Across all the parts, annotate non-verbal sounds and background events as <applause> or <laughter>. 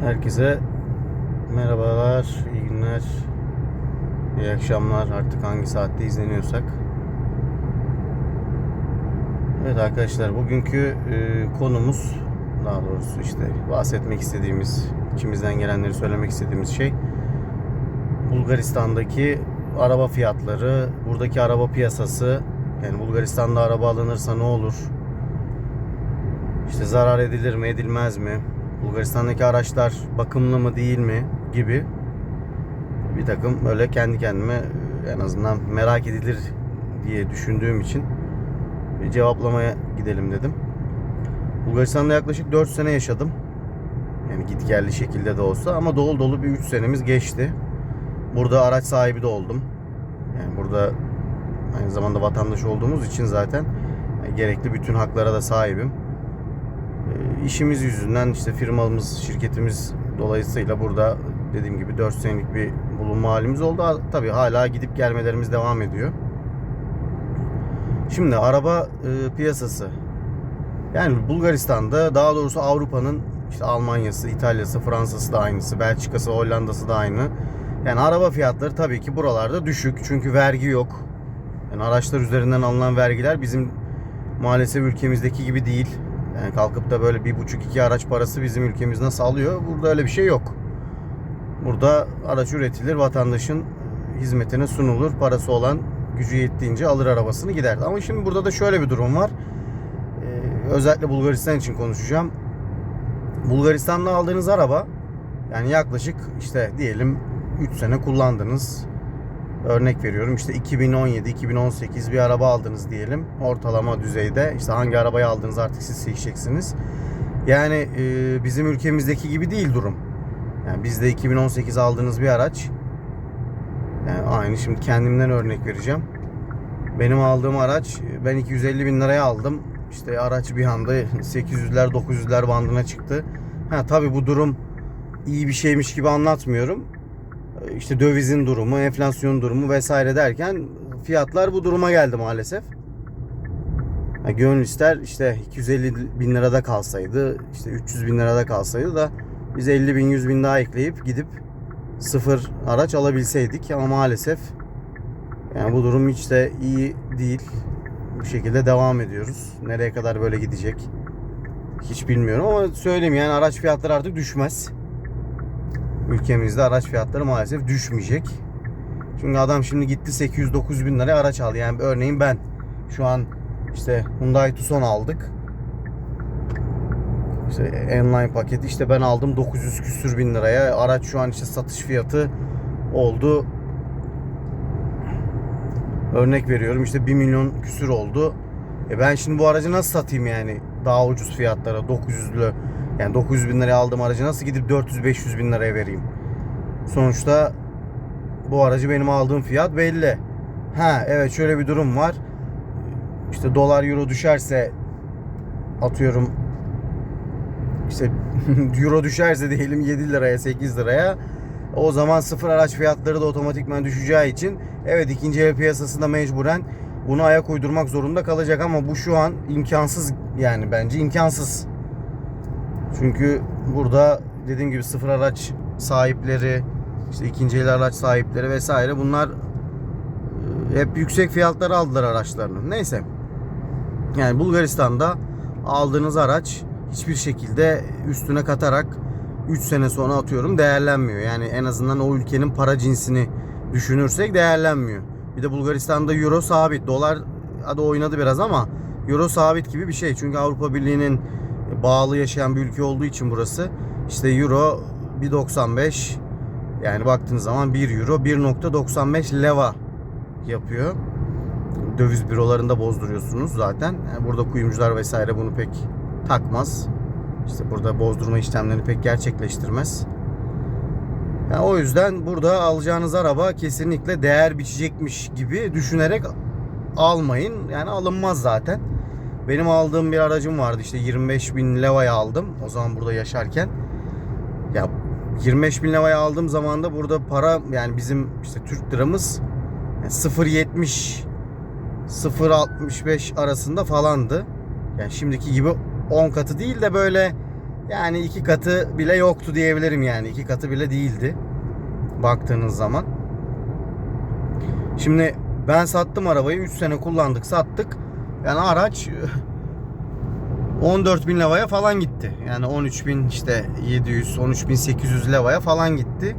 Herkese merhabalar, iyi günler, iyi akşamlar artık hangi saatte izleniyorsak. Evet arkadaşlar bugünkü e, konumuz daha doğrusu işte bahsetmek istediğimiz, içimizden gelenleri söylemek istediğimiz şey Bulgaristan'daki araba fiyatları, buradaki araba piyasası, yani Bulgaristan'da araba alınırsa ne olur? İşte zarar edilir mi, edilmez mi? Bulgaristan'daki araçlar bakımlı mı değil mi gibi bir takım böyle kendi kendime e, en azından merak edilir diye düşündüğüm için bir cevaplamaya gidelim dedim. Bulgaristan'da yaklaşık 4 sene yaşadım. Yani git geldi şekilde de olsa ama dolu dolu bir 3 senemiz geçti. Burada araç sahibi de oldum. Yani burada aynı zamanda vatandaş olduğumuz için zaten e, gerekli bütün haklara da sahibim. E, işimiz yüzünden işte firmamız, şirketimiz dolayısıyla burada dediğim gibi 4 senelik bir bulunma halimiz oldu. Tabii hala gidip gelmelerimiz devam ediyor. Şimdi araba e, piyasası. Yani Bulgaristan'da daha doğrusu Avrupa'nın işte Almanya'sı, İtalya'sı, Fransa'sı da aynısı, Belçika'sı, Hollanda'sı da aynı. Yani araba fiyatları tabii ki buralarda düşük. Çünkü vergi yok. Yani araçlar üzerinden alınan vergiler bizim maalesef ülkemizdeki gibi değil. Yani kalkıp da böyle bir buçuk iki araç parası bizim ülkemiz nasıl alıyor? Burada öyle bir şey yok. Burada araç üretilir, vatandaşın hizmetine sunulur. Parası olan gücü yettiğince alır arabasını gider. Ama şimdi burada da şöyle bir durum var. Ee, özellikle Bulgaristan için konuşacağım. Bulgaristan'da aldığınız araba yani yaklaşık işte diyelim 3 sene kullandınız. Örnek veriyorum işte 2017-2018 bir araba aldınız diyelim. Ortalama düzeyde işte hangi arabayı aldınız artık siz seçeceksiniz. Yani e, bizim ülkemizdeki gibi değil durum. Yani bizde 2018 aldığınız bir araç. Yani aynı şimdi kendimden örnek vereceğim. Benim aldığım araç ben 250 bin liraya aldım. İşte araç bir anda <laughs> 800'ler 900'ler bandına çıktı. Ha tabii bu durum iyi bir şeymiş gibi anlatmıyorum. İşte dövizin durumu, enflasyon durumu vesaire derken fiyatlar bu duruma geldi maalesef. Ha, gönül ister işte 250 bin lirada kalsaydı, işte 300 bin lirada kalsaydı da biz 50 bin 100 bin daha ekleyip gidip sıfır araç alabilseydik ama maalesef yani bu durum hiç de iyi değil. Bu şekilde devam ediyoruz. Nereye kadar böyle gidecek hiç bilmiyorum ama söyleyeyim yani araç fiyatları artık düşmez. Ülkemizde araç fiyatları maalesef düşmeyecek. Çünkü adam şimdi gitti 800-900 bin liraya araç aldı. Yani örneğin ben şu an işte Hyundai Tucson aldık. İşte Enline paketi işte ben aldım 900 küsür bin liraya. Araç şu an işte satış fiyatı oldu. Örnek veriyorum işte 1 milyon küsür oldu. E ben şimdi bu aracı nasıl satayım yani daha ucuz fiyatlara 900'lü yani 900 bin liraya aldığım aracı nasıl gidip 400-500 bin liraya vereyim? Sonuçta bu aracı benim aldığım fiyat belli. Ha evet şöyle bir durum var. İşte dolar euro düşerse atıyorum işte <laughs> euro düşerse diyelim 7 liraya 8 liraya o zaman sıfır araç fiyatları da otomatikman düşeceği için evet ikinci el piyasasında mecburen bunu ayak uydurmak zorunda kalacak ama bu şu an imkansız yani bence imkansız. Çünkü burada dediğim gibi sıfır araç sahipleri, işte ikinci el araç sahipleri vesaire bunlar e, hep yüksek fiyatlara aldılar araçlarını. Neyse. Yani Bulgaristan'da aldığınız araç hiçbir şekilde üstüne katarak 3 sene sonra atıyorum değerlenmiyor. Yani en azından o ülkenin para cinsini düşünürsek değerlenmiyor. Bir de Bulgaristan'da euro sabit. Dolar hadi oynadı biraz ama euro sabit gibi bir şey. Çünkü Avrupa Birliği'nin bağlı yaşayan bir ülke olduğu için burası. İşte euro 1.95 yani baktığınız zaman 1 euro 1.95 leva yapıyor. Döviz bürolarında bozduruyorsunuz zaten. Yani burada kuyumcular vesaire bunu pek takmaz. İşte burada bozdurma işlemlerini pek gerçekleştirmez. Yani o yüzden burada alacağınız araba kesinlikle değer biçecekmiş gibi düşünerek almayın. Yani alınmaz zaten. Benim aldığım bir aracım vardı işte 25 bin levaya aldım o zaman burada yaşarken. Ya 25 bin levaya aldığım zaman da burada para yani bizim işte Türk liramız 0.70 0.65 arasında falandı. Yani şimdiki gibi 10 katı değil de böyle Yani iki katı bile yoktu diyebilirim yani. iki katı bile değildi. Baktığınız zaman. Şimdi ben sattım arabayı. 3 sene kullandık sattık. Yani araç 14 bin levaya falan gitti. Yani 13 bin işte 700, 13 bin 800 levaya falan gitti.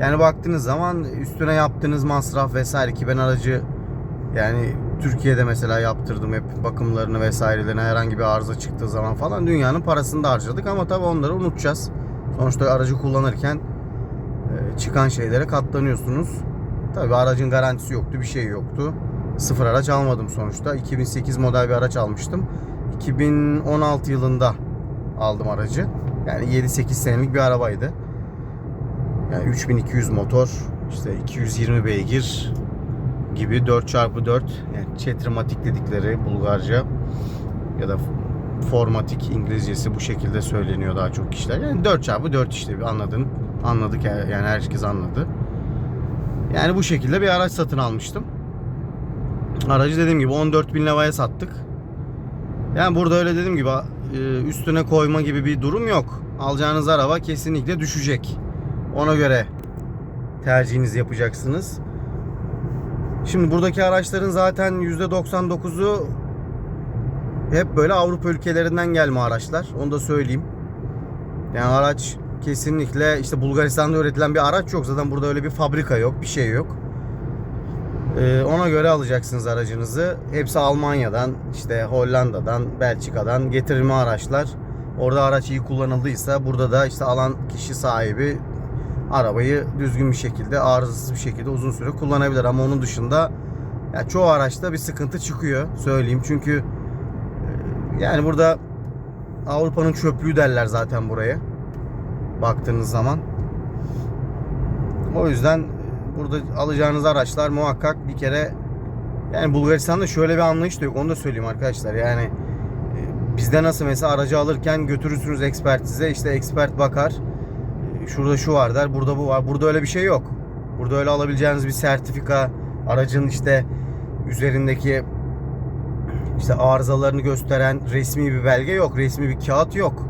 Yani baktığınız zaman üstüne yaptığınız masraf vesaire ki ben aracı yani Türkiye'de mesela yaptırdım hep bakımlarını vesairelerine herhangi bir arıza çıktığı zaman falan dünyanın parasını da harcadık ama tabii onları unutacağız. Sonuçta aracı kullanırken e, çıkan şeylere katlanıyorsunuz. Tabii aracın garantisi yoktu, bir şey yoktu. Sıfır araç almadım sonuçta. 2008 model bir araç almıştım. 2016 yılında aldım aracı. Yani 7-8 senelik bir arabaydı. Yani 3200 motor, işte 220 beygir gibi 4x4 yani çetrimatik dedikleri Bulgarca ya da formatik İngilizcesi bu şekilde söyleniyor daha çok kişiler. Yani 4x4 işte bir anladın. Anladık yani herkes anladı. Yani bu şekilde bir araç satın almıştım. Aracı dediğim gibi 14 bin levaya sattık. Yani burada öyle dediğim gibi e, üstüne koyma gibi bir durum yok. Alacağınız araba kesinlikle düşecek. Ona göre tercihinizi yapacaksınız. Şimdi buradaki araçların zaten %99'u hep böyle Avrupa ülkelerinden gelme araçlar. Onu da söyleyeyim. Yani araç kesinlikle işte Bulgaristan'da üretilen bir araç yok. Zaten burada öyle bir fabrika yok, bir şey yok. Ee, ona göre alacaksınız aracınızı. Hepsi Almanya'dan, işte Hollanda'dan, Belçika'dan getirme araçlar. Orada araç iyi kullanıldıysa burada da işte alan kişi sahibi arabayı düzgün bir şekilde, arızasız bir şekilde uzun süre kullanabilir. Ama onun dışında ya çoğu araçta bir sıkıntı çıkıyor söyleyeyim. Çünkü e, yani burada Avrupa'nın çöplüğü derler zaten buraya. Baktığınız zaman. O yüzden burada alacağınız araçlar muhakkak bir kere yani Bulgaristan'da şöyle bir anlayış da yok. Onu da söyleyeyim arkadaşlar. Yani e, bizde nasıl mesela aracı alırken götürürsünüz ekspertize işte expert bakar. E, Şurada şu var der, burada bu var. Burada öyle bir şey yok. Burada öyle alabileceğiniz bir sertifika, aracın işte üzerindeki işte arızalarını gösteren resmi bir belge yok. Resmi bir kağıt yok.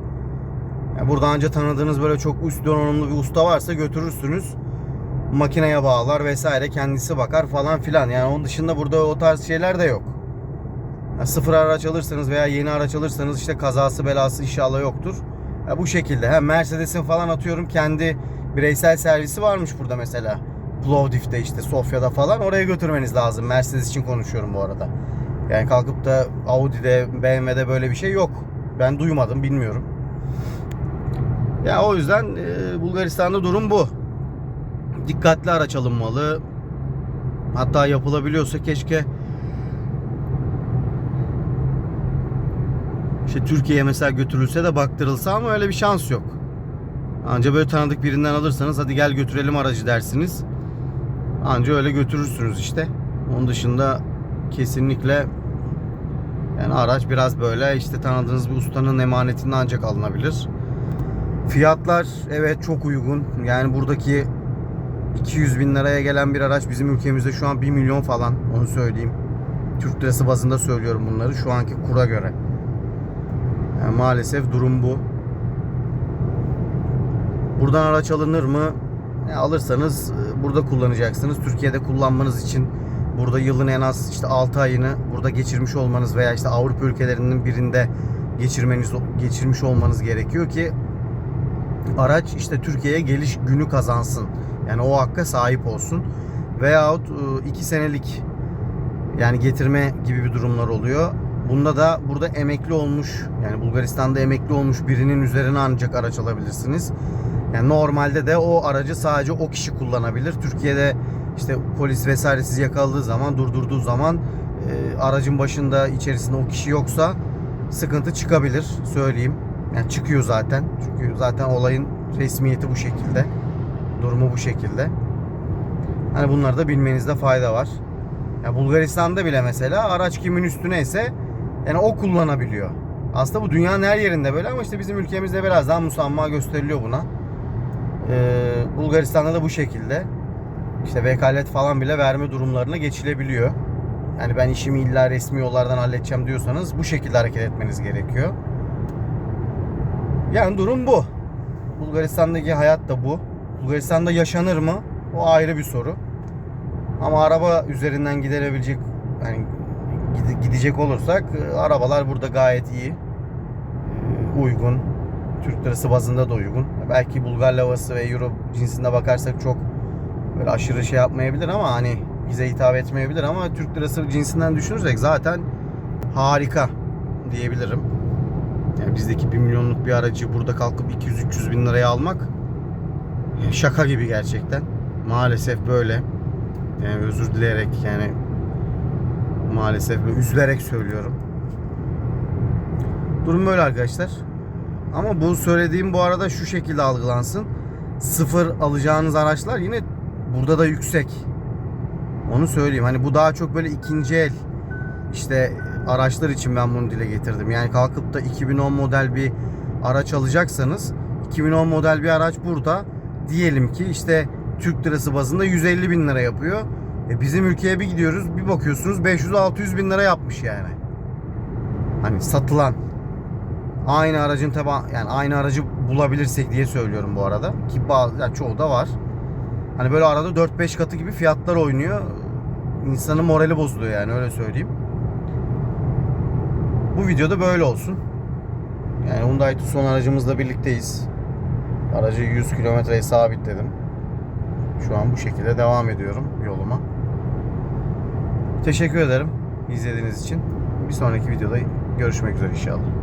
Yani burada anca tanıdığınız böyle çok üst donanımlı bir usta varsa götürürsünüz. Makineye bağlar vesaire kendisi bakar falan filan. Yani onun dışında burada o tarz şeyler de yok. Yani sıfır araç alırsanız veya yeni araç alırsanız işte kazası belası inşallah yoktur. Ya bu şekilde. Ha Mercedes'in falan atıyorum kendi bireysel servisi varmış burada mesela. Plovdiv'de işte Sofya'da falan oraya götürmeniz lazım. Mercedes için konuşuyorum bu arada. Yani kalkıp da Audi'de, BMW'de böyle bir şey yok. Ben duymadım, bilmiyorum. Ya o yüzden Bulgaristan'da durum bu. Dikkatli araç alınmalı. Hatta yapılabiliyorsa keşke işte Türkiye'ye mesela götürülse de baktırılsa ama öyle bir şans yok. Anca böyle tanıdık birinden alırsanız hadi gel götürelim aracı dersiniz. Anca öyle götürürsünüz işte. Onun dışında kesinlikle yani araç biraz böyle işte tanıdığınız bir ustanın emanetinde ancak alınabilir. Fiyatlar evet çok uygun. Yani buradaki 200 bin liraya gelen bir araç bizim ülkemizde şu an 1 milyon falan onu söyleyeyim. Türk lirası bazında söylüyorum bunları şu anki kura göre. Yani maalesef durum bu. Buradan araç alınır mı? E, alırsanız e, burada kullanacaksınız. Türkiye'de kullanmanız için burada yılın en az işte 6 ayını burada geçirmiş olmanız veya işte Avrupa ülkelerinin birinde geçirmeniz geçirmiş olmanız gerekiyor ki araç işte Türkiye'ye geliş günü kazansın. Yani o hakka sahip olsun. Veyahut 2 senelik yani getirme gibi bir durumlar oluyor. Bunda da burada emekli olmuş yani Bulgaristan'da emekli olmuş birinin üzerine ancak araç alabilirsiniz. Yani normalde de o aracı sadece o kişi kullanabilir. Türkiye'de işte polis vesaire sizi yakaladığı zaman durdurduğu zaman e, aracın başında içerisinde o kişi yoksa sıkıntı çıkabilir söyleyeyim. Yani çıkıyor zaten. Çünkü zaten olayın resmiyeti bu şekilde. Durumu bu şekilde. Hani bunları da bilmenizde fayda var. Ya Bulgaristan'da bile mesela araç kimin üstüne ise yani o kullanabiliyor. Aslında bu dünyanın her yerinde böyle ama işte bizim ülkemizde biraz daha musamma gösteriliyor buna. Ee, Bulgaristan'da da bu şekilde. İşte vekalet falan bile verme durumlarına geçilebiliyor. Yani ben işimi illa resmi yollardan halledeceğim diyorsanız bu şekilde hareket etmeniz gerekiyor. Yani durum bu. Bulgaristan'daki hayat da bu. Bulgaristan'da yaşanır mı? O ayrı bir soru. Ama araba üzerinden giderebilecek yani gide- gidecek olursak e, arabalar burada gayet iyi. E, Uygun. Türk lirası bazında da uygun. Belki Bulgar lavası ve Euro cinsinde bakarsak çok böyle aşırı şey yapmayabilir ama hani bize hitap etmeyebilir ama Türk lirası cinsinden düşünürsek zaten harika diyebilirim. Yani bizdeki 1 milyonluk bir aracı burada kalkıp 200-300 bin liraya almak şaka gibi gerçekten. Maalesef böyle. Yani özür dileyerek yani maalesef böyle üzülerek söylüyorum. Durum böyle arkadaşlar. Ama bu söylediğim bu arada şu şekilde algılansın. Sıfır alacağınız araçlar yine burada da yüksek. Onu söyleyeyim. Hani bu daha çok böyle ikinci el işte araçlar için ben bunu dile getirdim. Yani kalkıp da 2010 model bir araç alacaksanız 2010 model bir araç burada diyelim ki işte Türk lirası bazında 150 bin lira yapıyor. E bizim ülkeye bir gidiyoruz bir bakıyorsunuz 500-600 bin lira yapmış yani. Hani satılan aynı aracın taba yani aynı aracı bulabilirsek diye söylüyorum bu arada ki bazı yani çoğu da var. Hani böyle arada 4-5 katı gibi fiyatlar oynuyor. İnsanın morali bozuluyor yani öyle söyleyeyim. Bu videoda böyle olsun. Yani Hyundai Tucson aracımızla birlikteyiz. Aracı 100 kilometreye sabitledim. Şu an bu şekilde devam ediyorum yoluma. Teşekkür ederim izlediğiniz için. Bir sonraki videoda görüşmek üzere inşallah.